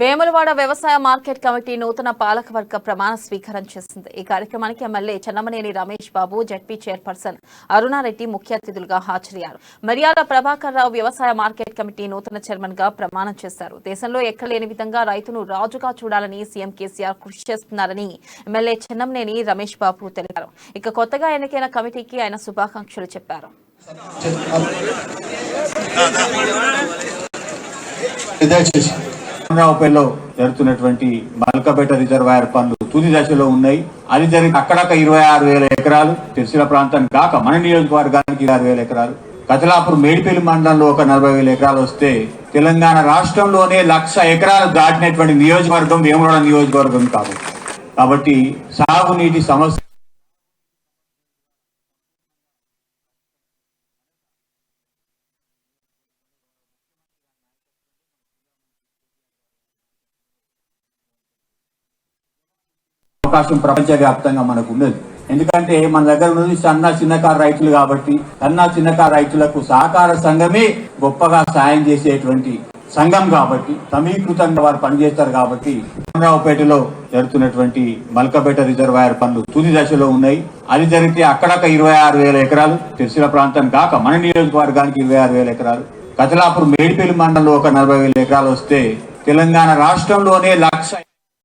వేములవాడ వ్యవసాయ market committee నూతన పాలకవర్గ ప్రమాణ స్వీకారం చేసింది. ఈ కార్యక్రమానికి MLA Chennamaneni Ramesh Babu ZP chairperson Aruna Reddy ముఖ్య అతిథులుగా హాజరయ్యారు. మర్యాద ప్రభాకర్ రావు వ్యవసాయ మార్కెట్ కమిటీ నూతన చైర్మన్గా ప్రమాణం చేశారు. దేశంలో ఎక్కలేని విధంగా రైతును రాజుగా చూడాలని సీఎం కేసీఆర్ కృషి చేస్తున్నారని ఎమ్మెల్యే చెన్నమనేని రమేష్ బాబు తెలిపారు. ఇక కొత్తగా ఎన్నికైన కమిటీకి ఆయన శుభాకాంక్షలు చెప్పారు. దయచేసి రావుపేటలో జరుగుతున్నటువంటి మల్కపేట రిజర్వాయర్ పనులు తుది దశలో ఉన్నాయి. అది జరిగి అక్కడక్క ఇరవై ఆరు వేల ఎకరాలు తెరిసిన ప్రాంతానికి కాక మన నియోజకవర్గానికి ఆరు వేల ఎకరాలు. కతలాపూర్ మేడిపల్లి మండలంలో ఒక నలభై వేల ఎకరాలు వస్తే తెలంగాణ రాష్ట్రంలోనే లక్ష ఎకరాలు దాటినటువంటి నియోజకవర్గం వేములవాడ నియోజకవర్గం కాదు. కాబట్టి సాగునీటి సమస్య అవకాశం ప్రపంచవ్యాప్తంగా మనకు ఉన్నది ఎందుకంటే మన దగ్గర ఉన్నది సన్న చిన్నకారు రైతులు కాబట్టి సన్న చిన్నకారు రైతులకు సహకార సంఘమే గొప్పగా సాయం చేసేటువంటి సంఘం కాబట్టి సమీకృతంగా వారు పనిచేస్తారు కాబట్టి రామరావుపేటలో జరుగుతున్నటువంటి మల్కపేట రిజర్వాయర్ పనులు తుది దశలో ఉన్నాయి. అది జరిగితే అక్కడక్క ఇరవై ఆరు వేల ఎకరాలు తెరిసిన ప్రాంతం కాక మన నియోజకవర్గానికి ఇరవై ఆరు వేల ఎకరాలు. కతలాపూర్ మేడిపల్లి మండలంలో ఒక నలభై వేల ఎకరాలు వస్తే తెలంగాణ రాష్ట్రంలోనే లక్ష